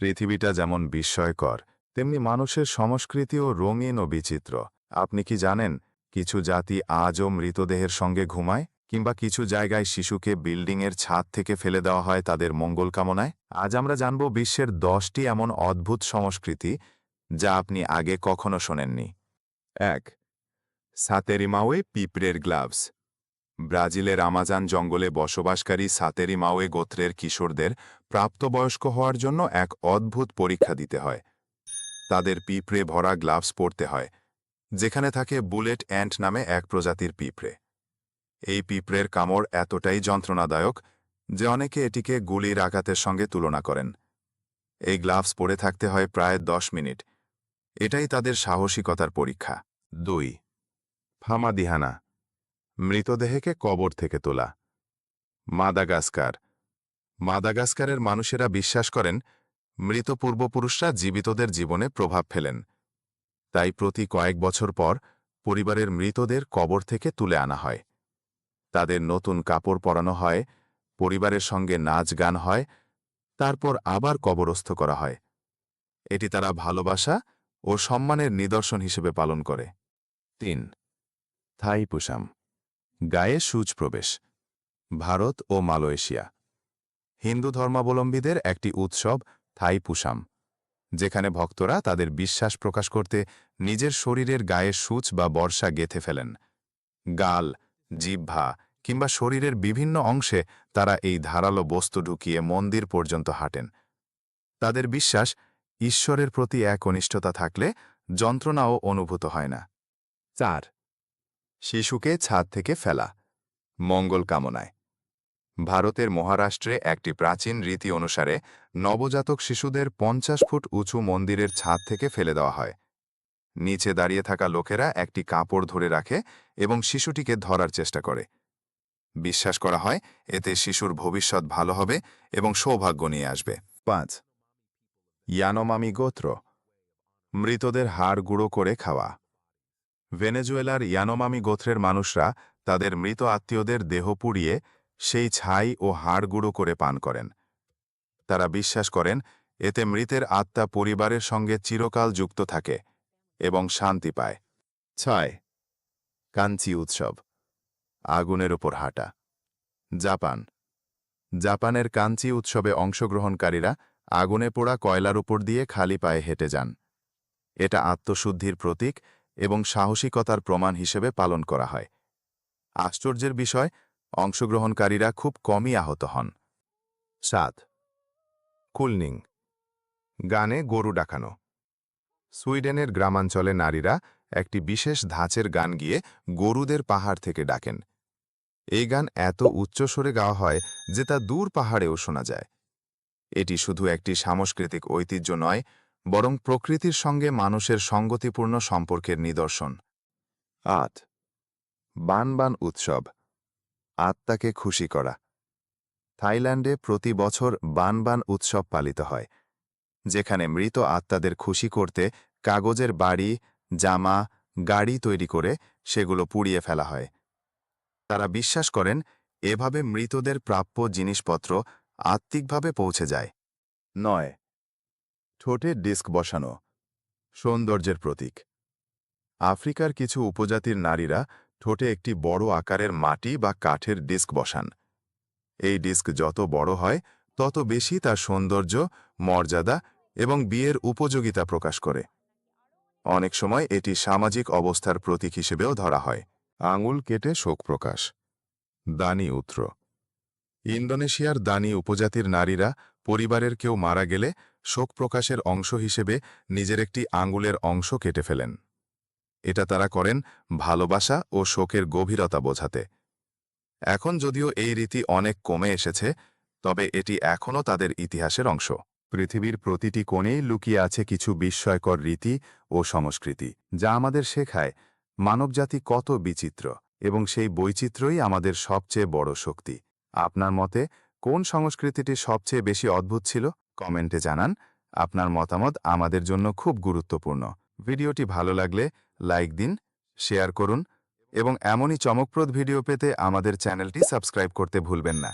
পৃথিবীটা যেমন বিস্ময়কর, তেমনি মানুষের সংস্কৃতিও রঙিন ও বিচিত্র। আপনি কি জানেন, কিছু জাতি আজও মৃতদেহের সঙ্গে ঘুমায়, কিংবা কিছু জায়গায় শিশুকে বিল্ডিংয়ের ছাদ থেকে ফেলে দেওয়া হয় তাদের মঙ্গল কামনায়? আজ আমরা জানব বিশ্বের দশটি এমন অদ্ভুত সংস্কৃতি, যা আপনি আগে কখনো শোনেননি। এক, সাতেরিমাওয়ে পিঁপড়ের গ্লাভস। ব্রাজিলের আমাজান জঙ্গলে বসবাসকারী সাতেরি মাওয়ে গোত্রের কিশোরদের প্রাপ্তবয়স্ক হওয়ার জন্য এক অদ্ভুত পরীক্ষা দিতে হয়। তাদের পিঁপড়ে ভরা গ্লাভস পরতে হয়, যেখানে থাকে বুলেট অ্যান্ট নামে এক প্রজাতির পিঁপড়ে। এই পিঁপড়ের কামড় এতটাই যন্ত্রণাদায়ক যে অনেকে এটিকে গুলির আঘাতের সঙ্গে তুলনা করেন। এই গ্লাভস পরে থাকতে হয় প্রায় দশ মিনিট। এটাই তাদের সাহসিকতার পরীক্ষা। দুই। ফামাদিহানা। মৃতদেহকে কবর থেকে তোলা। মাদাগাস্কার। মাদাগাস্কারের মানুষেরা বিশ্বাস করেন, মৃত পূর্বপুরুষরা জীবিতদের জীবনে প্রভাব ফেলেন। তাই প্রতি কয়েক বছর পর পরিবারের মৃতদের কবর থেকে তুলে আনা হয়। তাদের নতুন কাপড় পরানো হয়, পরিবারের সঙ্গে নাচ গান হয়, তারপর আবার কবরস্থ করা হয়। এটি তারা ভালোবাসা ও সম্মানের নিদর্শন হিসেবে পালন করে। তিন। থাই পুসাম গায়ে সূচ প্রবেশ। ভারত ও মালয়েশিয়া। হিন্দু ধর্মাবলম্বীদের একটি উৎসব থাই পুসাম, যেখানে ভক্তরা তাদের বিশ্বাস প্রকাশ করতে নিজের শরীরের গায়ে সূচ বা বর্ষা গেথে ফেলেন। গাল, জিহ্বা কিংবা শরীরের বিভিন্ন অংশে তারা এই ধারালো বস্তু ঢুকিয়ে মন্দির পর্যন্ত হাঁটেন। তাদের বিশ্বাস ঈশ্বরের প্রতি এক অনিষ্টতা থাকলে যন্ত্রণাও অনুভূত হয় না। চার শিশুকে ছাদ থেকে ফেলা। মঙ্গল কামনায়। ভারতের মহারাষ্ট্রে একটি প্রাচীন রীতি অনুসারে নবজাতক শিশুদের পঞ্চাশ ফুট উঁচু মন্দিরের ছাদ থেকে ফেলে দেওয়া হয়। নিচে দাঁড়িয়ে থাকা লোকেরা একটি কাপড় ধরে রাখে এবং শিশুটিকে ধরার চেষ্টা করে। বিশ্বাস করা হয়, এতে শিশুর ভবিষ্যৎ ভালো হবে এবং সৌভাগ্য নিয়ে আসবে। পাঁচ। ইয়ানোমামি গোত্র। মৃতদের হাড় গুঁড়ো করে খাওয়া। ভেনেজুয়েলার ইয়ানোমামি গোত্রের মানুষরা তাদের মৃত আত্মীয়দের দেহ পুড়িয়ে সেই ছাই ও হাড় গুঁড়ো করে পান করেন। তারা বিশ্বাস করেন, এতে মৃতের আত্মা পরিবারের সঙ্গে চিরকাল যুক্ত থাকে এবং শান্তি পায়। ছয়, কাঞ্চি উৎসব, আগুনের ওপর হাঁটা। জাপান, জাপানের কাঞ্চি উৎসবে অংশগ্রহণকারীরা আগুনে পোড়া কয়লার উপর দিয়ে খালি পায়ে হেঁটে যান। এটা আত্মশুদ্ধির প্রতীক এবং সাহসিকতার প্রমাণ হিসেবে পালন করা হয়। আশ্চর্যের বিষয়, অংশগ্রহণকারীরা খুব কমই আহত হন। সাত। কুলনিং। গানে গরু ডাকানো। সুইডেনের গ্রামাঞ্চলে নারীরা একটি বিশেষ ধাঁচের গান গিয়ে গরুদের পাহাড় থেকে ডাকেন। এই গান এত উচ্চস্বরে গাওয়া হয় যে তা দূর পাহাড়েও শোনা যায়। এটি শুধু একটি সাংস্কৃতিক ঐতিহ্য নয় বরং প্রকৃতির সঙ্গে মানুষের সঙ্গতিপূর্ণ সম্পর্কের নিদর্শন। আট বানবান উৎসব, আত্মাকে খুশি করা। থাইল্যান্ডে প্রতি বছর বানবান উৎসব পালিত হয়, যেখানে মৃত আত্মাদের খুশি করতে কাগজের বাড়ি, জামা, গাড়ি তৈরি করে সেগুলো পুড়িয়ে ফেলা হয়। তারা বিশ্বাস করেন, এভাবে মৃতদের প্রাপ্য জিনিসপত্র আত্মিকভাবে পৌঁছে যায়। নয় ঠোঁটে ডিস্ক বসানো, সৌন্দর্যের প্রতীক। আফ্রিকার কিছু উপজাতির নারীরা ঠোঁটে একটি বড় আকারের মাটি বা কাঠের ডিস্ক বসান। এই ডিস্ক যত বড় হয়, তত বেশি তার সৌন্দর্য, মর্যাদা এবং বিয়ের উপযোগিতা প্রকাশ করে। অনেক সময় এটি সামাজিক অবস্থার প্রতীক হিসেবেও ধরা হয়। আঙুল কেটে শোক প্রকাশ। দানি উত্র। ইন্দোনেশিয়ার দানি উপজাতির নারীরা পরিবারের কেউ মারা গেলে শোক প্রকাশের অংশ হিসেবে নিজের একটি আঙুলের অংশ কেটে ফেলেন। এটা তারা করেন ভালোবাসা ও শোকের গভীরতা বোঝাতে। এখন যদিও এই রীতি অনেক কমে এসেছে, তবে এটি এখনও তাদের ইতিহাসের অংশ। পৃথিবীর প্রতিটি কোণেই লুকিয়ে আছে কিছু বিস্ময়কর রীতি ও সংস্কৃতি, যা আমাদের শেখায় মানবজাতি কত বিচিত্র এবং সেই বৈচিত্র্যই আমাদের সবচেয়ে বড় শক্তি। আপনার মতে কোন সংস্কৃতিটি সবচেয়ে বেশি অদ্ভুত ছিল? কমেন্টে জানান, আপনার মতামত আমাদের জন্য খুব গুরুত্বপূর্ণ। ভিডিওটি ভালো লাগলে লাইক দিন, শেয়ার করুন এবং এমনই চমকপ্রদ ভিডিও পেতে আমাদের চ্যানেলটি সাবস্ক্রাইব করতে ভুলবেন না।